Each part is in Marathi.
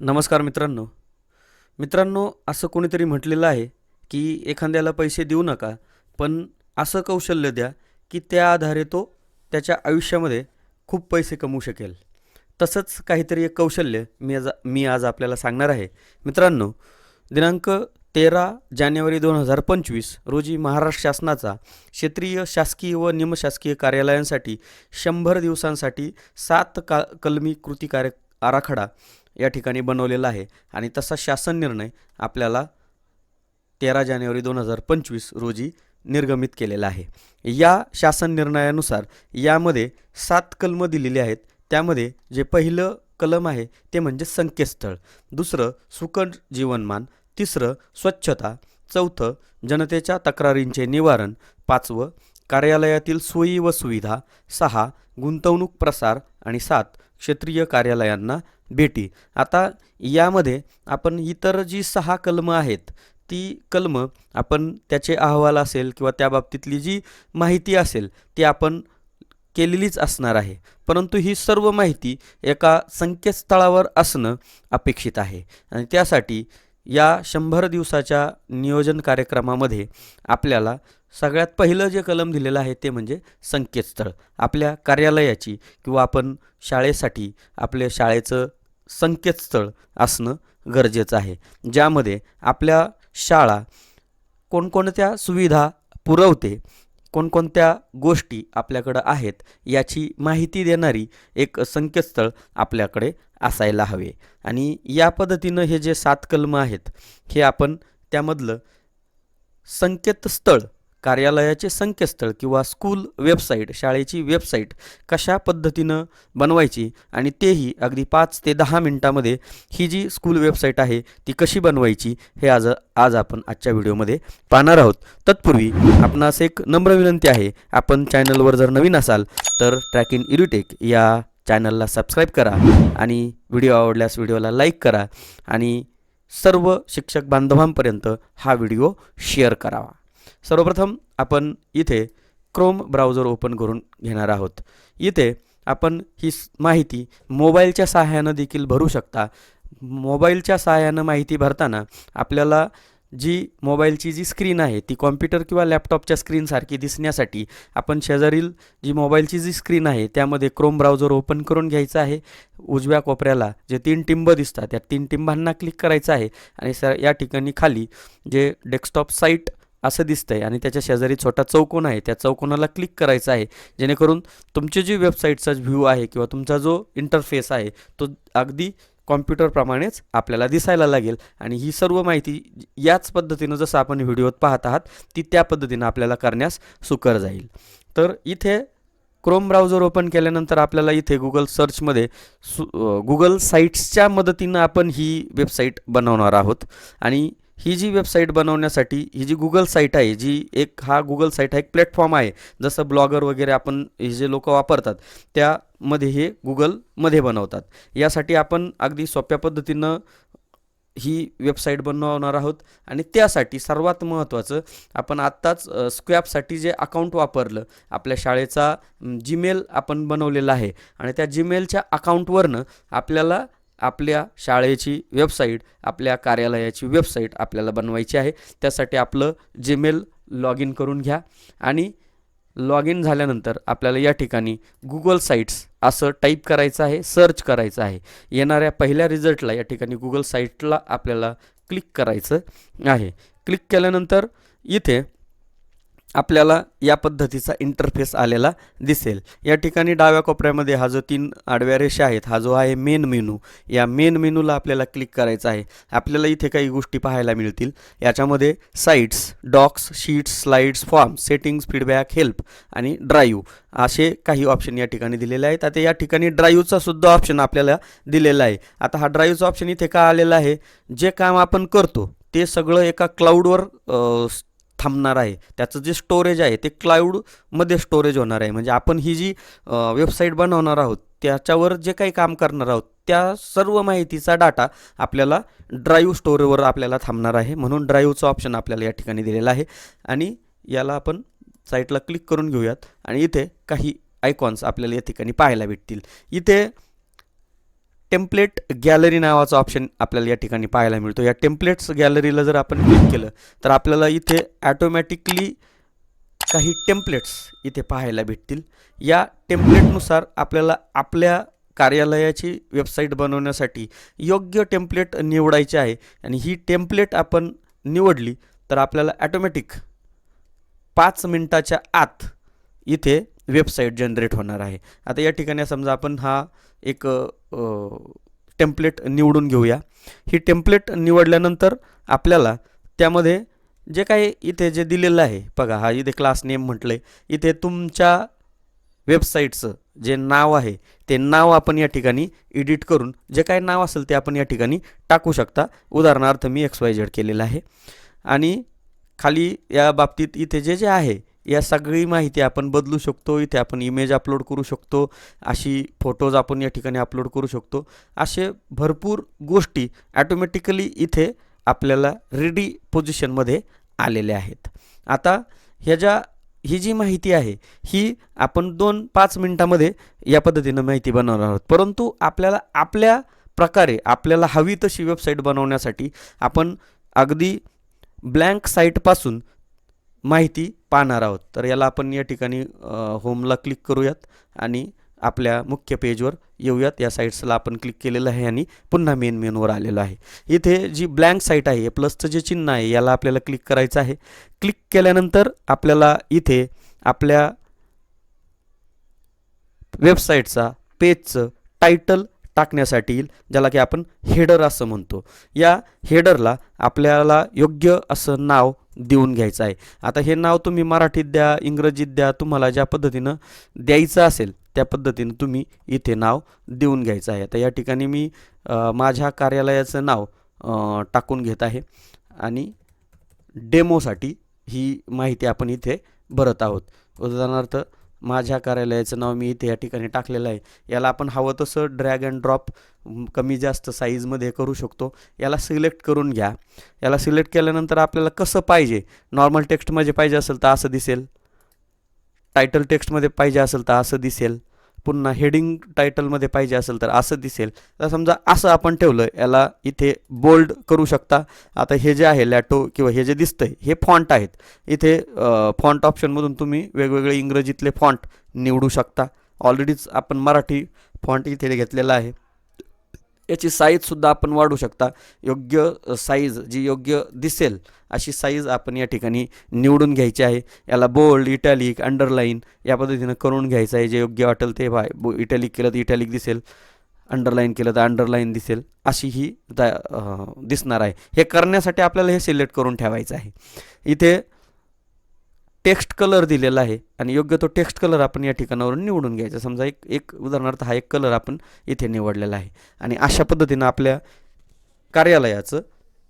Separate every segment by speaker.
Speaker 1: नमस्कार मित्रांनो. मित्रांनो असं कोणीतरी म्हटलेलं आहे की एखाद्याला पैसे देऊ नका पण असं कौशल्य द्या की त्या आधारे तो त्याच्या आयुष्यामध्ये खूप पैसे कमवू शकेल. तसंच काहीतरी एक कौशल्य मी आज मी आज आपल्याला सांगणार आहे. मित्रांनो दिनांक तेरा जानेवारी दोन हजार पंचवीस रोजी महाराष्ट्र शासनाचा क्षेत्रीय शासकीय व निमशासकीय कार्यालयांसाठी शंभर दिवसांसाठी सात का कलमी कृती कार्य आराखडा या ठिकाणी बनवलेला आहे. आणि तसा शासन निर्णय आपल्याला तेरा जानेवारी दोन हजार पंचवीस रोजी निर्गमित केलेला आहे. या शासन निर्णयानुसार यामध्ये सात कलमं दिलेली आहेत. त्यामध्ये जे पहिलं कलम आहे ते म्हणजे संकेतस्थळ. दुसरं सुकट जीवनमान. तिसरं स्वच्छता. चौथं जनतेच्या तक्रारींचे निवारण. पाचवं कार्यालयातील सोयी व सुविधा. सहा गुंतवणूक प्रसार. आणि सात क्षेत्रीय कार्यालयांना भेटी. आता यामध्ये आपण इतर जी सहा कलमं आहेत ती कलमं आपण त्याचे अहवाल असेल किंवा त्या बाबतीतली जी माहिती असेल ती आपण केलेलीच असणार आहे. परंतु ही सर्व माहिती एका संकेतस्थळावर असणं अपेक्षित आहे. आणि त्यासाठी या शंभर दिवसाच्या नियोजन कार्यक्रमामध्ये आपल्याला सगळ्यात पहिलं जे कलम दिलेलं आहे ते म्हणजे संकेतस्थळ. आपल्या कार्यालयाची किंवा आपण शाळेसाठी आपल्या शाळेचं संकेतस्थळ असणं गरजेचं आहे. ज्यामध्ये आपल्या शाळा कोणकोणत्या सुविधा पुरवते कोणकोणत्या गोष्टी आपल्याकडं आहेत याची माहिती देणारी एक संकेतस्थळ आपल्याकडे असायला हवे. आणि या पद्धतीनं हे जे सात कलम आहेत हे आपण त्यामधलं संकेतस्थळ कार्यालयाचे संकेतस्थळ किंवा स्कूल वेबसाईट शाळेची वेबसाईट कशा पद्धतीनं बनवायची आणि तेही अगदी पाच ते दहा मिनटामध्ये ही जी स्कूल वेबसाईट आहे ती कशी बनवायची हे आज आज आपण आजच्या व्हिडिओमध्ये पाहणार आहोत. तत्पूर्वी आपणास एक नम्र विनंती आहे आपण चॅनलवर जर नवीन असाल तर ट्रॅक इन इरिटेक या चॅनलला सबस्क्राईब करा आणि व्हिडिओ आवडल्यास व्हिडिओला लाईक करा आणि सर्व शिक्षक बांधवांपर्यंत हा व्हिडिओ शेअर करावा. सर्वप्रथम आपण इथे क्रोम ब्राउझर ओपन करून घेणार आहोत. इथे आपण ही माहिती मोबाईलच्या सहाय्यानं देखील भरू शकता. मोबाईलच्या सहाय्यानं माहिती भरताना आपल्याला जी मोबाईलची जी स्क्रीन आहे ती कॉम्प्युटर किंवा लॅपटॉपच्या स्क्रीनसारखी दिसण्यासाठी आपण शेजारील जी मोबाईलची जी स्क्रीन आहे त्यामध्ये क्रोम ब्राउझर ओपन करून घ्यायचं आहे. उजव्या कोपऱ्याला जे तीन टिंब दिसतात त्या तीन टिंबांना क्लिक करायचं आहे आणि स या ठिकाणी खाली जे डेस्कटॉप साईट असं दिसतं आहे आणि त्याच्या शेजारी छोटा चौकोन आहे. त्या चौकोनाला क्लिक करायचं आहे. जेणेकरून तुमची जी वेबसाईटचा व्ह्यू आहे किंवा तुमचा जो इंटरफेस आहे तो अगदी कॉम्प्युटरप्रमाणेच आपल्याला दिसायला लागेल. आणि ही सर्व माहिती याच पद्धतीनं जसं आपण व्हिडिओत पाहत आहात ती त्या पद्धतीनं आपल्याला करण्यास सुकर जाईल. तर इथे क्रोम ब्राउझर ओपन केल्यानंतर आपल्याला इथे गुगल सर्चमध्ये सु गुगल साईट्सच्या मदतीनं आपण ही वेबसाईट बनवणार आहोत. आणि ही जी वेबसाईट बनवण्यासाठी ही जी गुगल साईट आहे जी एक हा गुगल साईट हा एक प्लॅटफॉर्म आहे. जसं ब्लॉगर वगैरे आपण हे जे लोक वापरतात त्यामध्ये हे गुगलमध्ये बनवतात. यासाठी आपण अगदी सोप्या पद्धतीनं ही वेबसाईट बनवणार आहोत. आणि त्यासाठी सर्वात महत्त्वाचं आपण आत्ताच स्क्वॅपसाठी जे अकाउंट वापरलं आपल्या शाळेचा जीमेल आपण बनवलेला आहे. आणि त्या जीमेलच्या अकाउंटवरनं आपल्याला आपल्या शाळेची वेबसाईट आपल्या कार्यालयाची वेबसाईट आपल्याला बनवायची आहे. त्यासाठी आपलं जीमेल लॉग इन करून घ्या आणि लॉग इन झाल्यानंतर आपल्याला या ठिकाणी गुगल साईट्स असं टाईप करायचं आहे सर्च करायचं आहे. येणाऱ्या पहिल्या रिझल्टला या ठिकाणी गुगल साईटला आपल्याला क्लिक करायचं आहे. क्लिक केल्यानंतर इथे आपल्याला या पद्धतीचा इंटरफेस आलेला दिसेल. या ठिकाणी डाव्या कोपऱ्यामध्ये हा जो तीन आडव्या रेषा आहेत हा जो आहे मेन मेनू या मेन मेनूला आपल्याला क्लिक करायचा आहे. आपल्याला इथे काही गोष्टी पाहायला मिळतील. याच्यामध्ये sites docs sheets slides form settings feedback help आणि ड्राईव्ह असे काही ऑप्शन या ठिकाणी दिलेले आहेत. आता या ठिकाणी ड्राईव्हचा सुद्धा ऑप्शन आपल्याला दिलेला आहे. आता हा ड्राईव्हचा ऑप्शन इथे का आलेला आहे? जे काम आपण करतो ते सगळं एका क्लाउडवर थांबणार आहे. त्याचं जे स्टोरेज आहे ते क्लाउडमध्ये स्टोरेज होणार आहे. म्हणजे आपण ही जी वेबसाईट बनवणार आहोत त्याच्यावर जे काही काम करणार आहोत त्या सर्व माहितीचा डाटा आपल्याला ड्राईव्ह स्टोरेजवर आपल्याला थांबणार आहे. म्हणून ड्राईव्हचं ऑप्शन आपल्याला या ठिकाणी दिलेलं आहे. आणि याला आपण साईटला क्लिक करून घेऊयात. आणि इथे काही आयकॉन्स आपल्याला या ठिकाणी पाहायला भेटतील. इथे टेम्पलेट गॅलरी नावाचा ऑप्शन आपल्याला या ठिकाणी पाहायला मिळतो. या टेम्पलेट्स गॅलरीला जर आपण क्लिक केलं तर आपल्याला इथे ॲटोमॅटिकली काही टेम्पलेट्स इथे पाहायला भेटतील. या टेम्पलेटनुसार आपल्याला आपल्या कार्यालयाची वेबसाईट बनवण्यासाठी योग्य टेम्पलेट निवडायचे आहे. आणि ही टेम्पलेट आपण निवडली तर आपल्याला ॲटोमॅटिक पाच मिनटाच्या आत इथे वेबसाईट जनरेट होणार आहे. आता या ठिकाणी समजा आपण हा एक टेम्पलेट निवडून घेऊया. ही टेम्पलेट निवडल्यानंतर आपल्याला त्यामध्ये जे काही इथे जे दिलेलं आहे बघा हा इथे क्लास नेम म्हटलं आहे इथे तुमच्या वेबसाईटचं जे नाव आहे ते नाव आपण या ठिकाणी एडिट करून जे काय नाव असेल ते आपण या ठिकाणी टाकू शकता. उदाहरणार्थ मी एक्स वाय झेड केलेलं आहे. आणि खाली या बाबतीत इथे जे जे आहे या सगळी माहिती आपण बदलू शकतो. इथे आपण इमेज अपलोड करू शकतो. अशी फोटोज आपण या ठिकाणी अपलोड करू शकतो. असे भरपूर गोष्टी ॲटोमॅटिकली इथे आपल्याला रेडी पोझिशनमध्ये आलेल्या आहेत. आता ह्या ज्या ही जी माहिती आहे ही आपण दोन पाच मिनटामध्ये या पद्धतीनं माहिती बनवणार आहोत. परंतु आपल्याला आपल्या प्रकारे आपल्याला हवी तशी वेबसाईट बनवण्यासाठी आपण अगदी ब्लँक साईटपासून माहिती पाहणार आहोत. तर याला आपण या ठिकाणी होमला क्लिक करूयात आणि आपल्या मुख्य पेजवर येऊयात. या साईट्सला आपण क्लिक केलेलं आहे आणि पुन्हा मेन मेनवर आलेलं आहे. इथे जी ब्लँक साईट आहे प्लसचं जे चिन्ह आहे याला आपल्याला क्लिक करायचं आहे. क्लिक केल्यानंतर आपल्याला इथे आपल्या वेबसाईटचा पेजचं टायटल टाकण्यासाठी येईल ज्याला की आपण हेडर असं म्हणतो. या हेडरला आपल्याला योग्य असं नाव देऊन घ्यायचं आहे. आता हे नाव तुम्ही मराठीत द्या इंग्रजीत द्या तुम्हाला ज्या पद्धतीनं द्यायचं असेल त्या पद्धतीनं तुम्ही इथे नाव देऊन घ्यायचं आहे. आता या ठिकाणी मी माझ्या कार्यालयाचं नाव टाकून घेत आहे आणि डेमोसाठी ही माहिती आपण इथे भरत आहोत. उदाहरणार्थ माझ्या कार्यालयाचं नाव मी इथे या ठिकाणी टाकलेलं आहे. याला आपण हवं तसं ड्रॅग अँड ड्रॉप कमी जास्त साईजमध्ये करू शकतो. याला सिलेक्ट करून घ्या. याला सिलेक्ट केल्यानंतर आपल्याला कसं पाहिजे? नॉर्मल टेक्स्टमध्ये पाहिजे असेल तर असं दिसेल. टायटल टेक्स्टमध्ये पाहिजे असेल तर असं दिसेल. पुन्हा हेडिंग टायटलमध्ये पाहिजे असेल तर असं दिसेल. तर समजा असं आपण ठेवलं याला इथे बोल्ड करू शकता. आता हे जे आहे लॅटो किंवा हे जे दिसतंय हे फॉन्ट आहेत. इथे फॉन्ट ऑप्शनमधून तुम्ही वेगवेगळे इंग्रजीतले फॉन्ट निवडू शकता. ऑलरेडीच आपण मराठी फॉन्ट इथे घेतलेला आहे. याची साईजसुद्धा आपण वाढू शकता. योग्य साईज जी योग्य दिसेल अशी साईज आपण या ठिकाणी निवडून घ्यायची आहे. याला बोल्ड इटॅलिक अंडरलाईन या पद्धतीनं करून घ्यायचं आहे. जे योग्य वाटेल ते बाय बो इटॅलिक केलं तर इटॅलिक दिसेल. अंडरलाईन केलं तर अंडरलाईन दिसेल. अशी ही दिसणार आहे. हे करण्यासाठी आपल्याला हे सिलेक्ट करून ठेवायचं आहे. इथे टेक्स्ट कलर दिलेला आहे आणि योग्य तो टेक्स्ट कलर आपण या ठिकाणावरून निवडून घ्यायचा. समजा एक एक उदाहरणार्थ हा एक कलर आपण इथे निवडलेला आहे. आणि अशा पद्धतीनं आपल्या कार्यालयाचं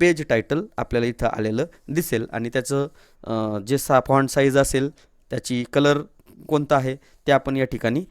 Speaker 1: पेज टायटल आपल्याला इथं आलेलं दिसेल. आणि त्याचं जे सा फॉन्ट साईज असेल त्याची कलर कोणता आहे ते आपण या ठिकाणी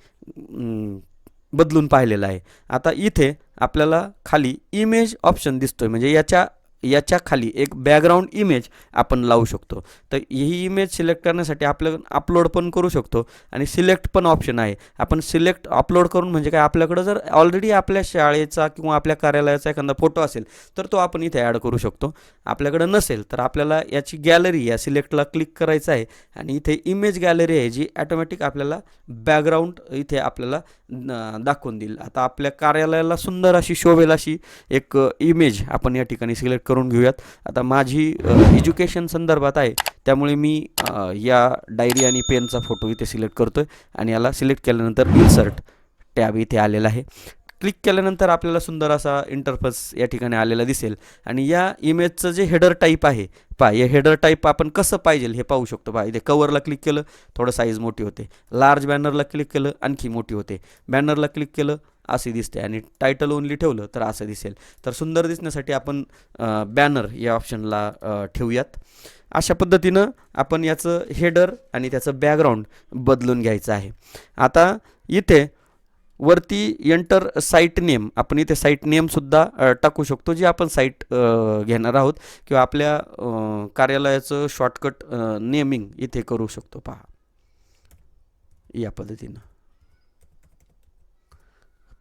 Speaker 1: बदलून पाहिलेलं आहे. आता इथे आपल्याला खाली इमेज ऑप्शन दिसतोय. म्हणजे याच्या याच्या खाली एक बॅकग्राऊंड इमेज आपण लावू शकतो. तर ही इमेज सिलेक्ट करण्यासाठी आपलं अपलोड पण करू शकतो आणि सिलेक्ट पण ऑप्शन आहे. आपण सिलेक्ट अपलोड करून म्हणजे काय आपल्याकडं जर ऑलरेडी आपल्या शाळेचा किंवा आपल्या कार्यालयाचा एखादा फोटो असेल तर तो आपण इथे ॲड करू शकतो. आपल्याकडं नसेल तर आपल्याला याची गॅलरी या सिलेक्टला क्लिक करायचं आहे आणि इथे इमेज गॅलरी आहे जी ॲटोमॅटिक आपल्याला बॅकग्राऊंड इथे आपल्याला दाखवून देईल. आता आपल्या कार्यालयाला सुंदर अशी शोभेल अशी एक इमेज आपण या ठिकाणी सिलेक्ट करू करून घेऊयात. आता माझी एज्युकेशन संदर्भात आहे त्यामुळे मी या डायरी आणि पेनचा फोटो इथे सिलेक्ट करतो आहे आणि याला सिलेक्ट केल्यानंतर इन्सर्ट टॅब इथे आलेला आहे. क्लिक केल्यानंतर आपल्याला सुंदर असा इंटरफेस या ठिकाणी आलेला दिसेल. आणि या इमेजचं जे हेडर टाईप आहे पहा हे हेडर टाईप आपण कसं पाहिजे हे पाहू शकतो. पहा इथे कवरला क्लिक केलं थोडं साईज मोठी होते. लार्ज बॅनरला क्लिक केलं आणखी मोठी होते. बॅनरला क्लिक केलं असे दिसते आणि टायटल ओनली ठेवलं तर असं दिसेल. तर सुंदर दिसण्यासाठी आपण बॅनर या ऑप्शनला ठेवूयात. अशा पद्धतीनं आपण याचं हेडर आणि त्याचं बॅकग्राऊंड बदलून घ्यायचं आहे. आता इथे वरती एंटर साईट नेम आपण इथे साईट नेमसुद्धा टाकू शकतो जी आपण साईट घेणार आहोत. किंवा आपल्या कार्यालयाचं शॉर्टकट नेमिंग इथे करू शकतो. पहा. या पद्धतीनं.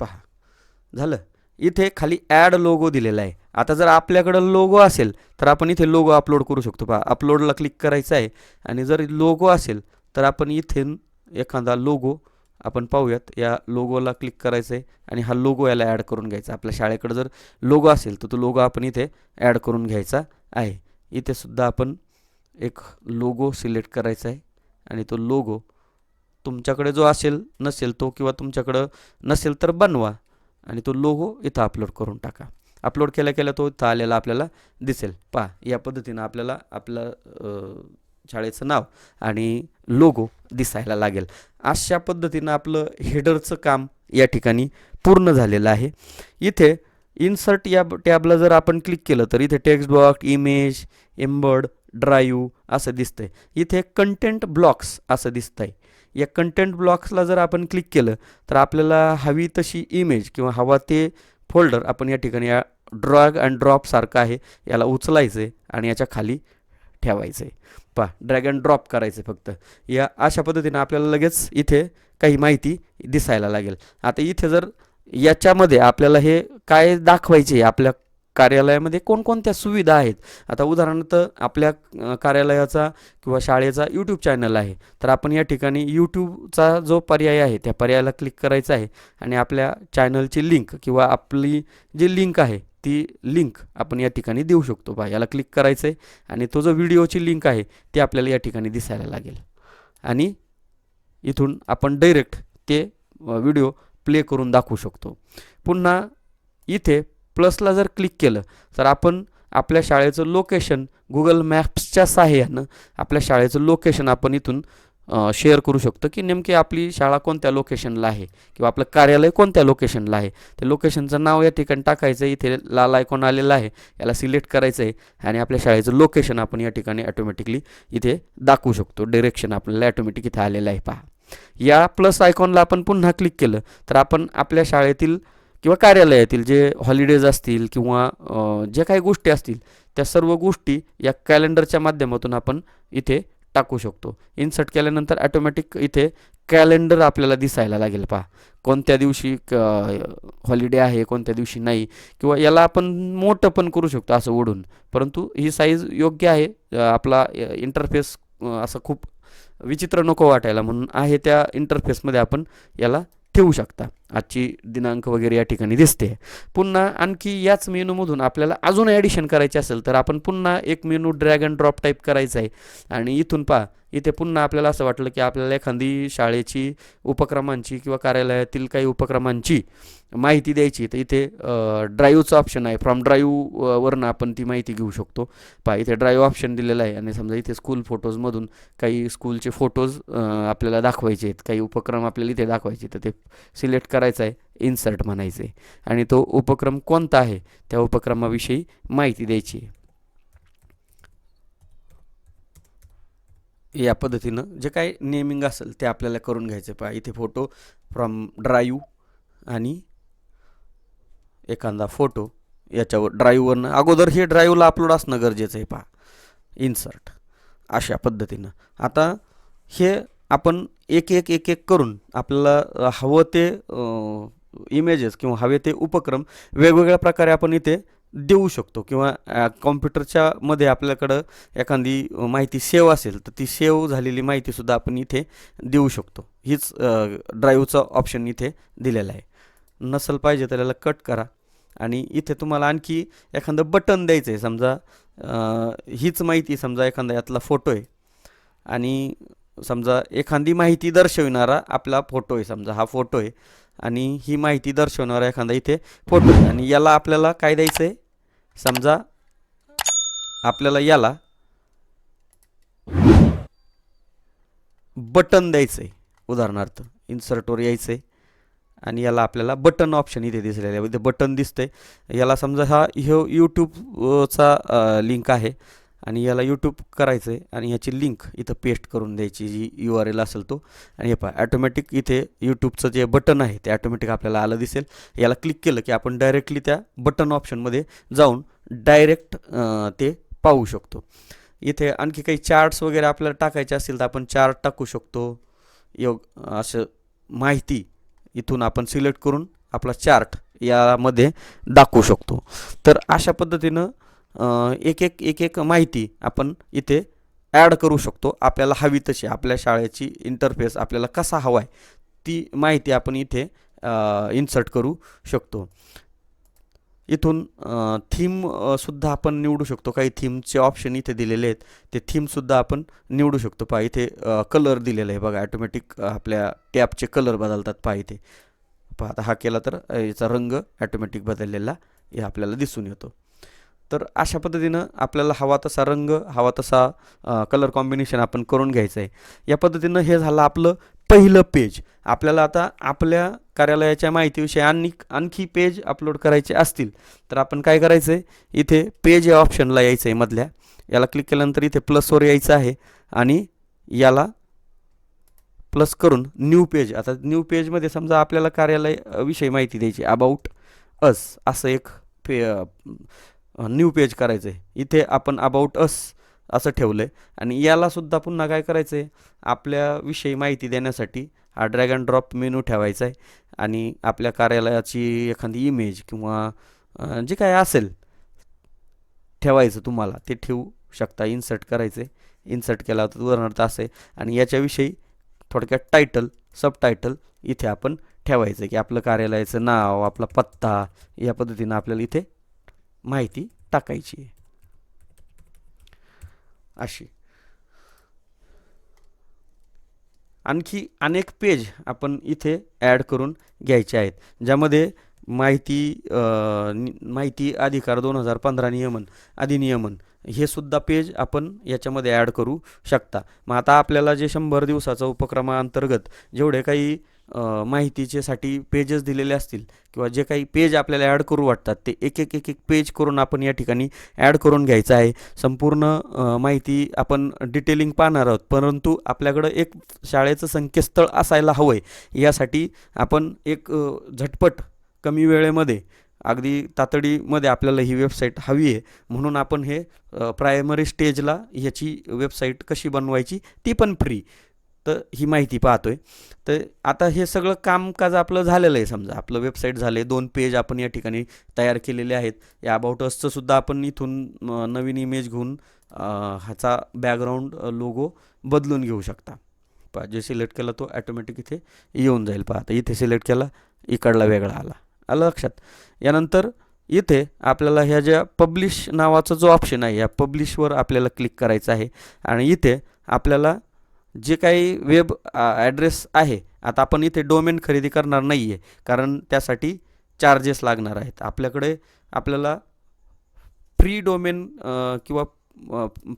Speaker 1: पहा. झालं. इथे खाली ॲड लोगो दिलेला आहे. आता जर आपल्याकडं लोगो असेल तर आपण इथे लोगो अपलोड करू शकतो. पहा अपलोडला क्लिक करायचं आहे. आणि जर लोगो असेल तर आपण इथे एखादा लोगो आपण पाहूयात. या लोगोला क्लिक करायचं आहे आणि हा लोगो याला ॲड करून घ्यायचा. आपल्या शाळेकडं जर लोगो असेल तर तो लोगो आपण इथे ॲड करून घ्यायचा आहे. इथे सुद्धा आपण एक लोगो सिलेक्ट करायचा आहे. आणि तो लोगो तुमच्याकडे जो असेल नसेल तो किंवा तुमच्याकडं नसेल तर बनवा आणि तो लोगो इथं अपलोड करून टाका. अपलोड केल्या केल्या तो इथं आलेला आपल्याला दिसेल. पहा या पद्धतीनं आपल्याला आपलं शाळेचं नाव आणि लोगो दिसायला लागेल. अशा पद्धतीनं आपलं हेडरचं काम या ठिकाणी पूर्ण झालेलं आहे. इथे इन्सर्ट या टॅबला जर आपण क्लिक केलं तर इथे text box image embed drive असं दिसतंय. इथे कंटेंट ब्लॉक्स असं दिसतंय. या कंटेंट ब्लॉक्सला जर आपण क्लिक केलं तर आपल्याला हवी तशी इमेज किंवा हवा ते फोल्डर आपण या ठिकाणी या ड्रॅग अँड ड्रॉपसारखं आहे याला उचलायचं आहे आणि याच्या खाली ठेवायचं आहे पहा ड्रॅग अँड ड्रॉप करायचं फक्त. या अशा पद्धतीनं आपल्याला लगेच इथे काही माहिती दिसायला लागेल. आता इथे जर याच्यामध्ये आपल्याला हे काय दाखवायचे आपल्या कार्यालयामध्ये कोणकोणत्या सुविधा आहेत? आता उदाहरणार्थ आपल्या कार्यालयाचा किंवा शाळेचा यूट्यूब चॅनल आहे. तर आपण या ठिकाणी यूट्यूबचा जो पर्याय आहे त्या पर्यायाला क्लिक करायचा आहे आणि आपल्या चॅनलची लिंक किंवा आपली जी लिंक आहे ती लिंक आपण या ठिकाणी देऊ शकतो. बा याला क्लिक करायचं आहे आणि तो जो व्हिडिओची लिंक आहे ती आपल्याला या ठिकाणी दिसायला लागेल. आणि इथून आपण डायरेक्ट ते व्हिडिओ प्ले करून दाखवू शकतो. पुन्हा इथे प्लसला जर क्लिक केलं तर आपण आपल्या शाळेचं लोकेशन गुगल मॅप्सच्या साहाय्यानं आपल्या शाळेचं लोकेशन आपण इथून शेअर करू शकतो की नेमकी आपली शाळा कोणत्या लोकेशनला आहे किंवा आपलं कार्यालय कोणत्या लोकेशनला आहे. ते लोकेशनचं नाव या ठिकाणी टाकायचं आहे इथे लाल आयकॉन आलेला आहे याला सिलेक्ट करायचं आहे आणि आपल्या शाळेचं लोकेशन आपण या ठिकाणी ॲटोमॅटिकली इथे दाखवू शकतो. डिरेक्शन आपल्याला ॲटोमॅटिक इथे आलेलं आहे. पहा. या प्लस आयकॉनला आपण पुन्हा क्लिक केलं तर आपण आपल्या शाळेतील किंवा कार्यालयातील जे हॉलिडेज असतील किंवा ज्या काही गोष्टी असतील त्या सर्व गोष्टी या कॅलेंडरच्या माध्यमातून आपण इथे टाकू शकतो. इन्सर्ट केल्यानंतर ॲटोमॅटिक इथे कॅलेंडर आपल्याला दिसायला लागेल पहा. कोणत्या दिवशी हॉलिडे आहे कोणत्या दिवशी नाही किंवा याला आपण मोठं पण करू शकतो असं ओढून. परंतु ही साईज योग्य आहे. आपला इंटरफेस असं खूप विचित्र नको वाटायला म्हणून आहे त्या इंटरफेसमध्ये आपण याला ठेवू शकता. आजची दिनांक वगैरे या ठिकाणी दिसते. पुन्हा आणखी याच मेनूमधून आपल्याला अजून ॲडिशन करायचे असेल तर आपण पुन्हा एक menu drag and drop type करायचा आहे. आणि इथून पहा इथे पुन्हा आपल्याला असं वाटलं की आपल्याला एखादी शाळेची उपक्रमांची किंवा कार्यालयातील काही उपक्रमांची माहिती द्यायची. तर इथे ड्राईव्हचं ऑप्शन आहे. फ्रॉम ड्राईव्हवरनं आपण ती माहिती घेऊ शकतो. पहा इथे ड्राईव्ह ऑप्शन दिलेलं आहे. आणि समजा इथे स्कूल फोटोजमधून काही स्कूलचे फोटोज आपल्याला दाखवायचे आहेत. काही उपक्रम आपल्याला इथे दाखवायचे तर ते सिलेक्ट करायचं आहे. इन्सर्ट म्हणायचं. आहे आणि तो उपक्रम कोणता आहे? त्या उपक्रमाविषयी माहिती द्यायची आहे. या पद्धतीनं जे काही नेमिंग असेल ते आपल्याला करून घ्यायचं पहा इथे फोटो फ्रॉम ड्राईव्ह आणि एखादा फोटो याच्यावर ड्राईव्हवरनं. अगोदर हे ड्राईव्हला अपलोड असणं गरजेचं आहे पहा. इन्सर्ट अशा पद्धतीनं. आता हे आपण एक एक एक एक करून आपल्याला हवं ते इमेजेस किंवा हवे ते उपक्रम वेगवेगळ्या प्रकारे आपण इथे देऊ शकतो. किंवा कॉम्प्युटरच्या मध्ये आपल्याकडं एखादी माहिती सेव्ह असेल तर ती सेव्ह झालेली माहितीसुद्धा आपण इथे देऊ शकतो. हीच ड्राईव्हचं ऑप्शन इथे दिलेलं आहे. नसल पाहिजे तर याला कट करा. आणि इथे तुम्हाला आणखी एखादं बटन द्यायचं आहे समजा हीच माहिती समजा एखादा यातला फोटो आहे. आणि समजा एखादी माहिती दर्शविणारा आपला फोटो आहे. समजा हा फोटो आहे. आणि ही माहिती दर्शवणारा एखादा इथे फोटो आहे. आणि याला आपल्याला काय द्यायचं आहे समजा आपल्याला याला बटन द्यायचं आहे उदाहरणार्थ इन्सर्टवर यायचं आहे आणि याला आपल्याला बटन ऑप्शन इथे दिसलेलं आहे. इथे बटन दिसतंय. याला समजा हा ह्यो यूट्यूबचा लिंक आहे. आणि याला यूट्यूब करायचं आहे आणि ह्याची लिंक इथं पेस्ट करून द्यायची जी यू आर एल असेल तो. आणि हे पहा ॲटोमॅटिक इथे यूट्यूबचं जे बटन आहे ते ॲटोमॅटिक आपल्याला आलं दिसेल. याला क्लिक केलं की आपण डायरेक्टली त्या बटन ऑप्शनमध्ये जाऊन डायरेक्ट ते पाहू शकतो. इथे आणखी काही चार्ट्स वगैरे आपल्याला टाकायचे असतील तर आपण चार्ट टाकू शकतो. योग असं माहिती इथून आपण सिलेक्ट करून आपला चार्ट यामध्ये दाखवू शकतो. तर अशा पद्धतीनं एक एक एक एक माहिती आपण इथे ॲड करू शकतो. आपल्याला हवी तशी आपल्या शाळेची इंटरफेस आपल्याला कसा हवा आहे ती माहिती आपण इथे इन्सर्ट करू शकतो. इथून थीमसुद्धा आपण निवडू शकतो. काही थीमचे ऑप्शन इथे दिलेले आहेत. ते थीमसुद्धा आपण निवडू शकतो. पहा इथे कलर दिलेला आहे. बघा ॲटोमॅटिक आपल्या टॅबचे कलर बदलतात. पहा इथे. पहा आता हा केला तर याचा रंग ॲटोमॅटिक बदललेला हे आपल्याला दिसून येतो. तर अशा पद्धतीनं आपल्याला हवा तसा रंग हवा तसा कलर कॉम्बिनेशन आपण करून घ्यायचं आहे. या पद्धतीनं हे झालं आपलं पहिलं पेज. आपल्याला आता आपल्या कार्यालयाच्या माहितीविषयी आणि आणखी पेज अपलोड करायचे असतील तर आपण काय करायचं आहे इथे पेज या ऑप्शनला यायचं आहे मधल्या. याला क्लिक केल्यानंतर इथे प्लसवर यायचं आहे आणि याला प्लस करून न्यू पेज आता न्यू पेजमध्ये समजा आपल्याला कार्यालयाविषयी विषयी माहिती द्यायची अबाउट अस असं एक पे न्यू पेज करायचं आहे इथे आपण अबाउट अस असं ठेवलं आहे आणि यालासुद्धा पुन्हा काय करायचं आहे आपल्याविषयी माहिती देण्यासाठी हा ड्रॅग अँड ड्रॉप मेनू ठेवायचा आहे. आणि आपल्या कार्यालयाची एखादी इमेज किंवा जे काय असेल ठेवायचं तुम्हाला ते ठेवू शकता. इन्सर्ट करायचे इन्सर्ट केला तर उदाहरणार्थ असं आहे. आणि याच्याविषयी थोडक्यात टायटल सब टायटल इथे आपण ठेवायचं की आपलं कार्यालयाचं नाव आपला पत्ता या पद्धतीनं आपल्याला इथे माहिती टाकायची आहे. अशी. आणखी अनेक पेज आपण इथे ॲड करून घ्यायचे आहेत ज्यामध्ये माहिती माहिती अधिकार दोन हजार पंधरा नियमन अधिनियमन हे सुद्धा पेज आपण याच्यामध्ये ॲड करू शकता. मग आता आपल्याला जे शंभर दिवसाचा उपक्रमाअंतर्गत जेवढे काही माहितीच्यासाठी माहितीचेसाठी पेजेस दिलेले असतील किंवा जे काही पेज आपल्याला ॲड करू वाटतात ते एक एक एक एक पेज करून आपण या ठिकाणी ॲड करून घ्यायचं आहे. संपूर्ण माहिती आपण डिटेलिंग पाहणार आहोत. परंतु आपल्याकडं एक शाळेचं संकेतस्थळ असायला हवं आहे यासाठी आपण एक झटपट कमी वेळेमध्ये अगदी तातडीमध्ये आपल्याला ही वेबसाईट हवी आहे. म्हणून आपण हे प्रायमरी स्टेजला ह्याची वेबसाईट कशी बनवायची ती पण फ्री तर ही माहिती पाहतोय. तर आता हे सगळं कामकाज आपलं झालेलं आहे समजा. आपलं वेबसाईट झाले दोन पेज आपण या ठिकाणी तयार केलेले आहेत. या अबाउट असचं सुद्धा आपण इथून नवीन इमेज घेऊन ह्याचा बॅकग्राऊंड लोगो बदलून घेऊ शकता. पहा जे सिलेक्ट केला तो ॲटोमॅटिक इथे येऊन जाईल. पहा आता इथे सिलेक्ट केला इकडला वेगळा आला. आलं लक्षात? यानंतर इथे आपल्याला ह्या ज्या पब्लिश नावाचा जो ऑप्शन आहे या पब्लिशवर आपल्याला क्लिक करायचं आहे. आणि इथे आपल्याला जे काही वेब ॲड्रेस आहे आता आपण इथे डोमेन खरेदी करणार नाही आहे कारण त्यासाठी चार्जेस लागणार आहेत आपल्याकडे आपल्याला फ्री डोमेन किंवा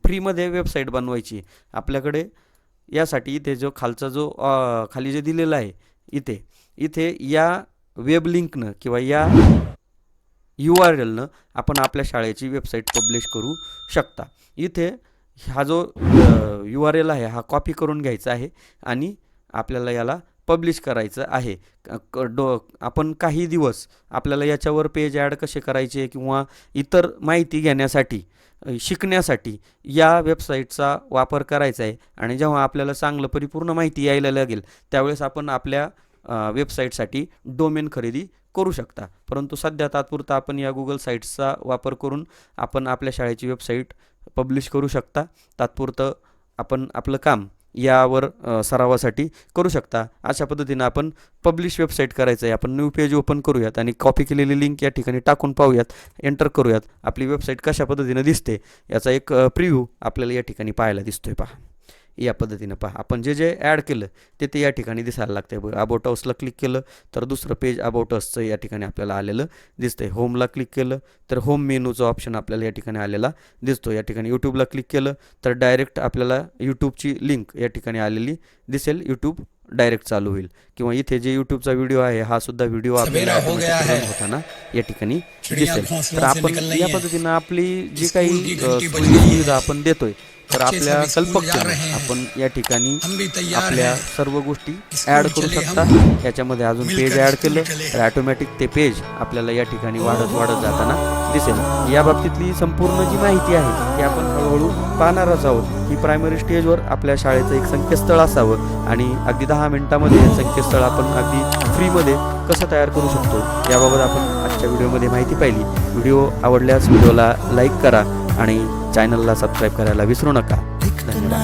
Speaker 1: फ्रीमध्ये वेबसाईट बनवायची आहे. आपल्याकडे यासाठी इथे जो खालचा जो खाली जे दिलेला आहे इथे इथे या वेब लिंकनं किंवा या यू आर एलनं आपण आपल्या शाळेची वेबसाईट पब्लिश करू शकता इथे हा जो यू आर एल आहे हा कॉपी करून घ्यायचा आहे आणि आपल्याला याला पब्लिश करायचं आहे. क- डो आपण काही दिवस आपल्याला याच्यावर पेज ॲड कसे करायचे किंवा इतर माहिती घेण्यासाठी शिकण्यासाठी या वेबसाईटचा वापर करायचा आहे आणि जेव्हा आपल्याला चांगलं परिपूर्ण माहिती यायला लागेल त्यावेळेस आपण आपल्या वेबसाईटसाठी डोमेन खरेदी करू शकता. परंतु सध्या तात्पुरता आपण या गुगल साईट्सचा वापर करून आपण आपल्या शाळेची वेबसाईट पब्लिश करू शकता. तात्पुरतं आपण आपलं काम यावर सरावासाठी करू शकता. अशा पद्धतीनं आपण पब्लिश वेबसाईट करायचं आहे आपण न्यू पेज ओपन करूयात आणि कॉपी केलेली लिंक या ठिकाणी टाकून पाहूयात एंटर करूयात. आपली वेबसाईट कशा पद्धतीनं दिसते याचा एक प्रिव्ह्यू आपल्याला या ठिकाणी पाहायला दिसतोय पहा. या पद्धतीनं पहा. आपण जे जे ॲड केलं ते ते या ठिकाणी दिसायला लागतंय बघा. अबाउट हाऊसला क्लिक केलं तर दुसरं पेज अबाउट हाऊसचं या ठिकाणी आपल्याला आलेलं दिसतंय. होमला क्लिक केलं तर होम मेनूचं ऑप्शन आपल्याला या ठिकाणी आलेला दिसतो या ठिकाणी यूट्यूबला क्लिक केलं तर डायरेक्ट आपल्याला यूट्यूबची लिंक या ठिकाणी आलेली दिसेल. यूट्यूब डायरेक्ट चालू होईल किंवा इथे जे यूट्यूबचा व्हिडिओ आहे हा सुद्धा व्हिडिओ आपल्याला
Speaker 2: हो
Speaker 1: होताना या ठिकाणी दिसेल तर आपण या. पद्धतीनं आपली जी काही. सुविधा आपण देतोय तर आपल्या कल्पकतेनं
Speaker 2: हैं.
Speaker 1: आपण या ठिकाणी आपल्या सर्व गोष्टी ॲड करू शकता. याच्यामध्ये अजून पेज ॲड केलं. तर ऑटोमॅटिक ते पेज आपल्याला या ठिकाणी वाढत वाढत जाताना दिसेल या बाबतीतली संपूर्ण जी माहिती आहे ती आपण हळूहळू पाहणारच आहोत की प्रायमरी स्टेजवर आपल्या शाळेचं एक संकेतस्थळ असावं आणि अगदी दहा मिनिटामध्ये हे संकेतस्थळ आपण अगदी फ्रीमध्ये कसं तयार करू शकतो याबाबत आपण आजच्या व्हिडिओमध्ये माहिती पाहिली. व्हिडिओ आवडल्यास व्हिडिओला लाईक करा आणि चॅनलला सबस्क्राईब करायला विसरू नका. धन्यवाद.